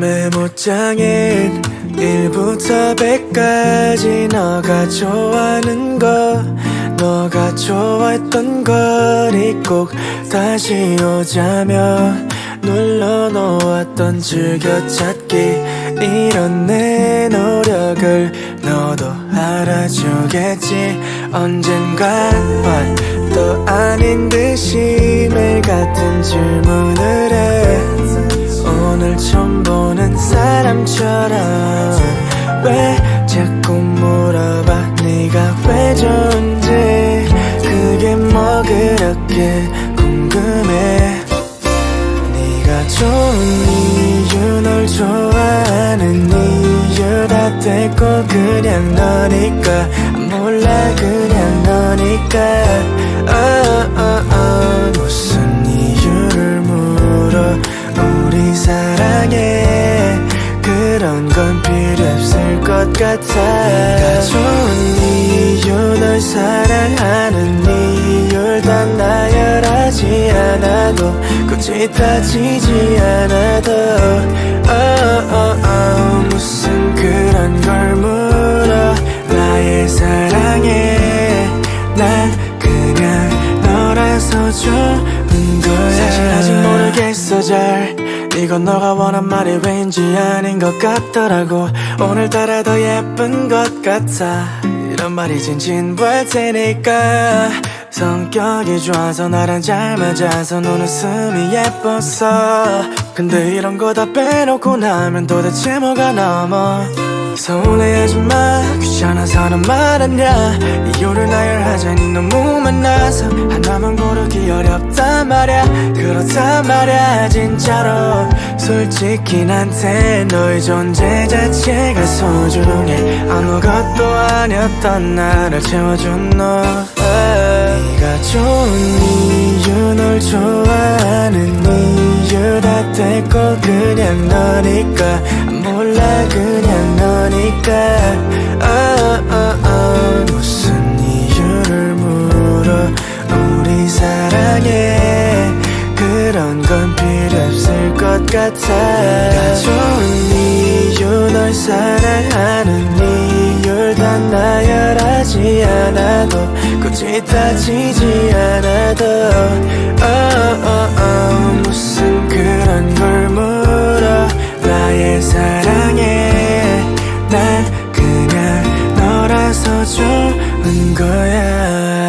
메모장엔 1부터 100까지 너가 좋아하는 거 너가 좋아했던 거리 꼭 다시 오자며 눌러 놓았던 즐겨찾기. 이런 내 노력을 너도 알아주겠지. 언젠간 또 아닌 듯이 매일 같은 질문을 해 궁금해 네가 좋은 이유 널 좋아하는 이유 다 됐고 그냥 너니까. 몰라 그냥 너니까. 어, 어, 어. 무슨 이유를 물어 우리 사랑해. 그런 건 필요 없을 것 같아 않아도 굳이 따지지 않아도 어, 어, 어, 무슨 그런 걸 물어 나의 사랑해 난 그냥 너라서 좋은 거야. 사실 아직 모르겠어 잘. 이건 너가 원한 말이 왠지 아닌 것 같더라고. 오늘따라 더 예쁜 것 같아. 이런 말이 진진부할 테니까 성격이 좋아서 나랑 잘 맞아서 눈웃음이 예뻤어. 근데 이런 거 다 빼놓고 나면 도대체 뭐가 남아? 서운해하지 마. 귀찮아서는 말았냐? 이유를 나열하자니 너무 많아서 하나만 고르기 어렵단 말야. 그렇단 말야 진짜로. 솔직히 난테 너의 존재 자체가 소중해. 아무것도 아니었던 나를 채워준 너 좋은 이유 널 좋아하는 이유 다 됐고 그냥 너니까. 몰라 그냥 너니까. 어, 어, 어. 무슨 이유를 물어 우리 사랑해. 그런 건 필요 없을 것 같아. 좋은 이유 널 사랑하는 나열하지 않아도 굳이 따지지 않아도 어, 어, 어. 무슨 그런 걸 물어 나의 사랑해 난 그냥 너라서 좋은 거야